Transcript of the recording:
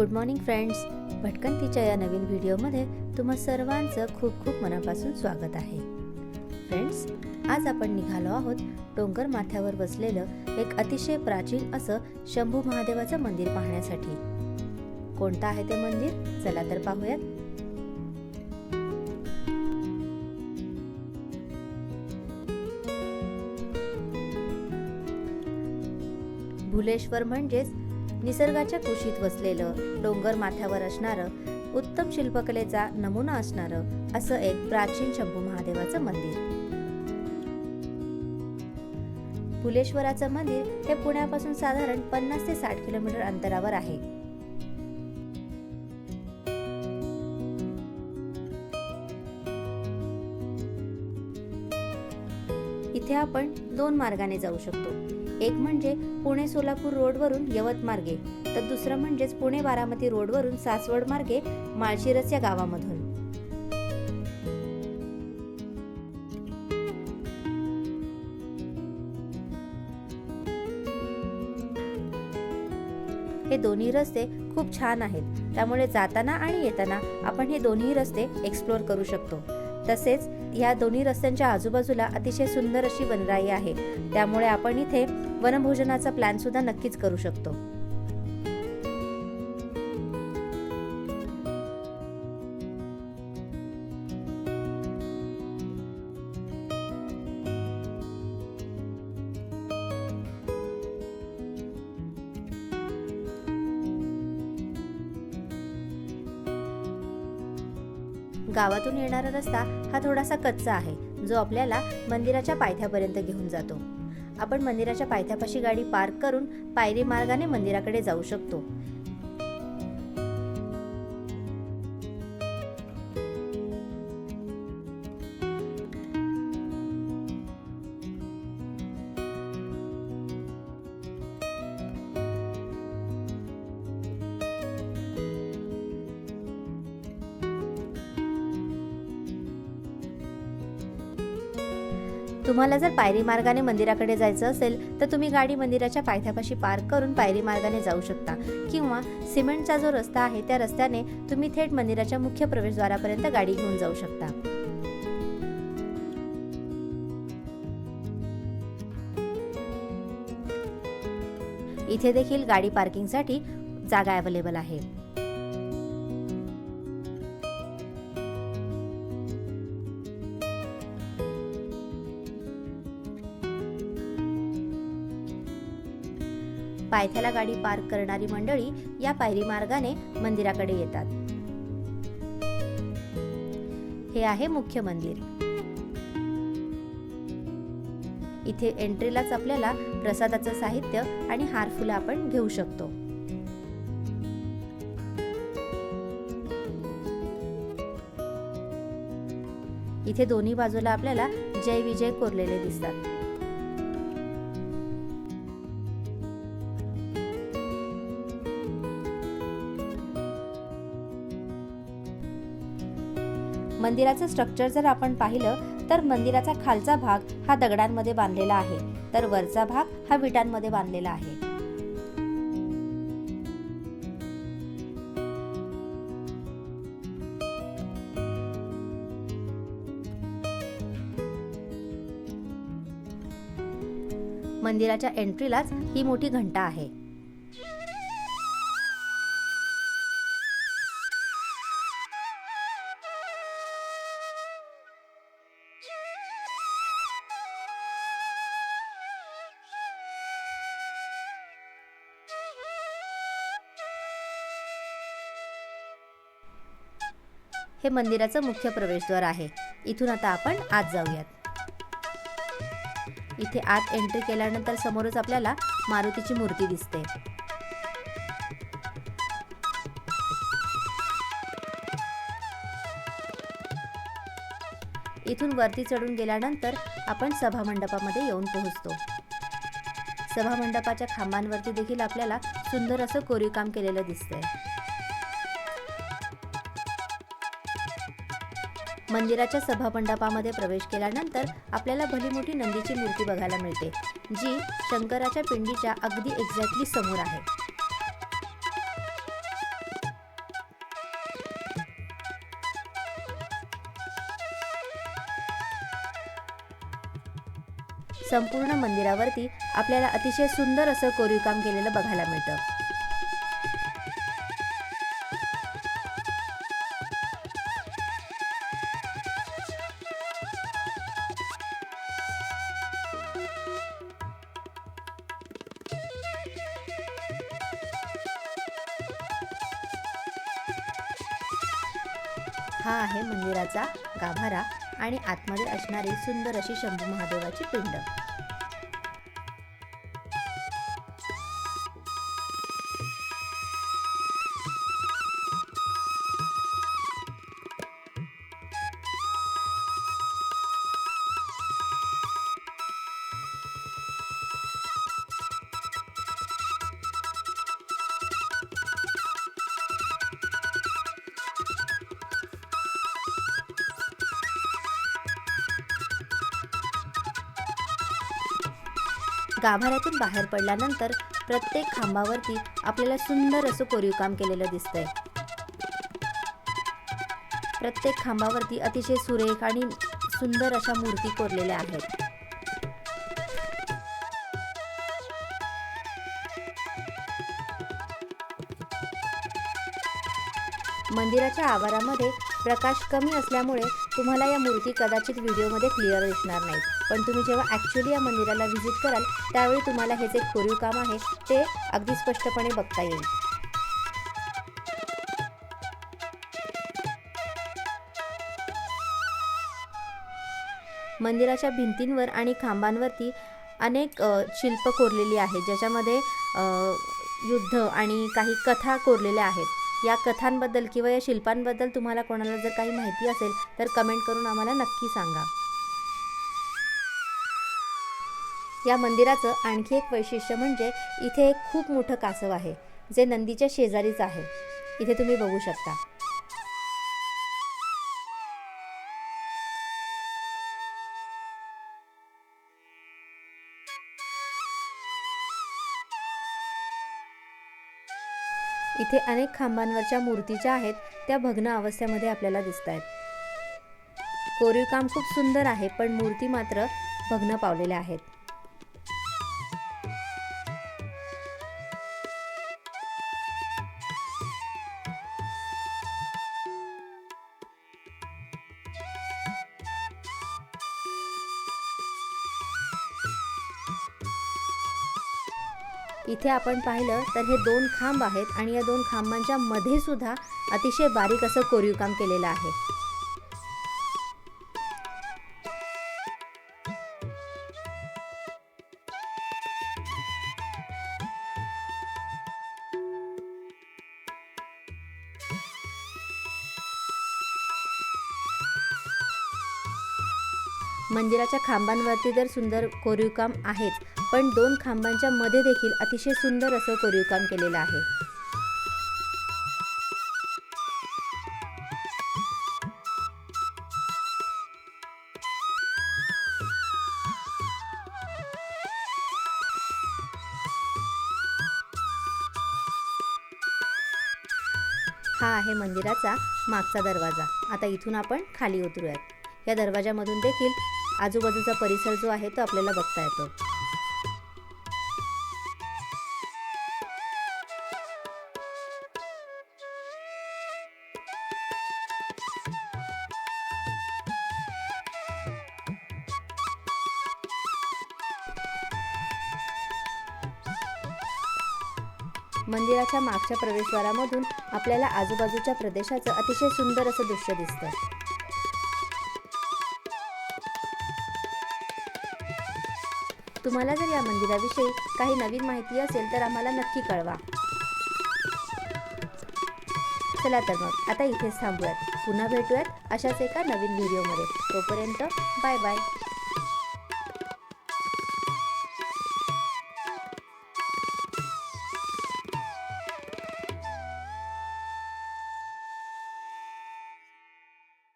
Good morning friends. भटकंतीच्या या नवीन व्हिडिओमध्ये तुम्हा सर्वांचं खूप खूप मनापासून स्वागत आहे. फ्रेंड्स आज आपण निघालो आहोत डोंगर माथ्यावर बसलेलं एक अतिशय प्राचीन असं शंभू महादेवाचं मंदिर पाहण्यासाठी. कोणतं आहे ते मंदिर? चला तर पाहूयात. भुलेश्वर म्हणजेच निसर्गाच्या कुशीत वसलेलं डोंगर माथ्यावर असणारं उत्तम शिल्पकलेचा नमुना असणारं असं एक प्राचीन शंभू महादेवाचं मंदिर. फुलेश्वराचं मंदिर हे पुण्यापासून साधारण पन्नास ते साठ किलोमीटर अंतरावर आहे. इथे आपण दोन मार्गाने जाऊ शकतो. एक म्हणजे पुणे सोलापूर रोडवरून यवत मार्गे तर दुसरं म्हणजेच पुणे बारामती रोडवरून सासवड मार्गे माळशिरस या गावामधून. हे दोन्ही रस्ते खूप छान आहेत. त्यामुळे जाताना आणि येताना आपण हे दोन्ही रस्ते एक्सप्लोर करू शकतो. तसेच या दोन्ही रस्त्यांच्या आजूबाजूला अतिशय सुंदर अशी वनराई आहे. त्यामुळे आपण इथे वनभोजनाचा प्लॅन सुद्धा नक्कीच करू शकतो. गावातून येणारा रस्ता हा थोडासा कच्चा आहे जो आपल्याला मंदिराच्या पायथ्यापर्यंत घेऊन जातो. आपण मंदिराच्या पायथ्यापाशी गाडी पार्क करून पायरी मार्गाने मंदिराकडे जाऊ शकतो. तुम्हाला जर पायरी मार्गाने मंदिराकडे जायचं असेल तर तुम्ही गाडी मंदिराच्या पायथ्यापाशी पार्क करून पायरी मार्गाने जाऊ शकता. किंवा सिमेंटचा जो रस्ता आहे त्या रस्त्याने तुम्ही थेट मंदिराच्या मुख्य प्रवेशद्वारापर्यंत गाडी घेऊन जाऊ शकता. इथे देखील गाडी पार्किंगसाठी जागा अवेलेबल आहे. पायथ्याला गाडी पार्क करणारी मंडळी या पायरी मार्गाने मंदिराकडे येतात. हे आहे मुख्य मंदिर. इथे एंट्रीलाच आपल्याला प्रसादाचं साहित्य आणि हार फुलं आपण घेऊ शकतो. इथे दोन्ही बाजूला आपल्याला जय विजय कोरलेले दिसतात. मंदिराचं स्ट्रक्चर जर आपण पाहिलं तर मंदिराचा खालचा भाग हा दगडांमध्ये बांधलेला आहे. तर वरचा भाग हा विटांमध्ये बांधलेला आहे. मंदिराच्या एंट्रीलाच ही मोठी घंटा आहे. हे मंदिराचं मुख्य प्रवेशद्वार आहे. इथून आता आपण आत जाऊयात. इथे आत एंट्री केल्यानंतर समोरच आपल्याला मारुतीची मूर्ती दिसते. इथून वरती चढून गेल्यानंतर आपण सभा मंडपामध्ये येऊन पोहोचतो. सभा मंडपाच्या खांबांवरती देखील आपल्याला सुंदर असं कोरीवकाम केलेलं दिसतंय. मंदिराच्या सभामंडपामध्ये प्रवेश केल्यानंतर आपल्याला भली मोठी नंदीची मूर्ती बघायला मिळते जी शंकराच्या पिंडीच्या अगदी एक्झॅक्टली समोर आहे. संपूर्ण मंदिरावरती आपल्याला अतिशय सुंदर असं कोरीवकाम केलेलं बघायला मिळतं. हा आहे मंदिराचा गाभारा आणि आतमध्ये असणारी सुंदर अशी शंभू महादेवाची पिंड. गाभाऱ्यातून बाहेर पडल्यानंतर प्रत्येक खांबावरती आपल्याला सुंदर असं कोरीव काम केलेलं दिसतंय. प्रत्येक खांबावरती अतिशय सुरेख आणि सुंदर अशा मूर्ती कोरलेल्या आहेत. मंदिराच्या आवारामध्ये प्रकाश कमी असल्यामुळे तुम्हाला या मूर्ती कदाचित व्हिडिओमध्ये क्लिअर दिसणार नाहीत. पण तुम्ही जेव्हा ॲक्च्युली या मंदिराला व्हिजिट कराल त्यावेळी तुम्हाला हे जे कोरीव काम आहे ते अगदी स्पष्टपणे बघता येईल. मंदिराच्या भिंतींवर आणि खांबांवरती अनेक शिल्प कोरलेली आहेत ज्याच्यामध्ये युद्ध आणि काही कथा कोरलेल्या आहेत. या कथांबद्दल किंवा या शिल्पांबद्दल तुम्हाला कोणाला जर काही माहिती असेल तर कमेंट करून आम्हाला नक्की सांगा. या मंदिराचं आणखी एक वैशिष्ट्य म्हणजे इथे एक खूप मोठं कासव आहे जे नंदीच्या शेजारीच आहे. इथे तुम्ही बघू शकता. इथे अनेक खांबांवरच्या मूर्ती ज्या आहेत त्या भग्न अवस्थेमध्ये आपल्याला दिसत आहेत कोरीव काम खूप सुंदर आहे पण मूर्ती मात्र भग्न पावलेल्या आहेत. इथे आपण पाहिलं तर हे दोन खांब आहेत आणि या दोन खांबांच्या मध्ये सुद्धा अतिशय बारीक असं कोरीव काम केलेलं आहे. मंदिराच्या खांबांवरती तर सुंदर कोरीवकाम आहेच पण दोन खांबांच्या मध्ये देखील अतिशय सुंदर असं कोरीव काम केलेलं आहे. हा आहे मंदिराचा मागचा दरवाजा. आता इथून आपण खाली उतरूयात. या दरवाजामधून देखील आजूबाजूचा परिसर जो आहे तो आपल्याला बघता येतो. मंदिराच्या मागच्या प्रवेशद्वारामधून आपल्याला आजूबाजूच्या प्रदेशाचं अतिशय सुंदर असं दृश्य दिसतं तुम्हाला जर या मंदिराविषयी काही नवीन माहिती असेल तर आम्हाला नक्की कळवा. चला तर मग आता इथेच थांबूयात. पुन्हा भेटूयात अशाच एका नवीन व्हिडिओमध्ये. तोपर्यंत बाय बाय.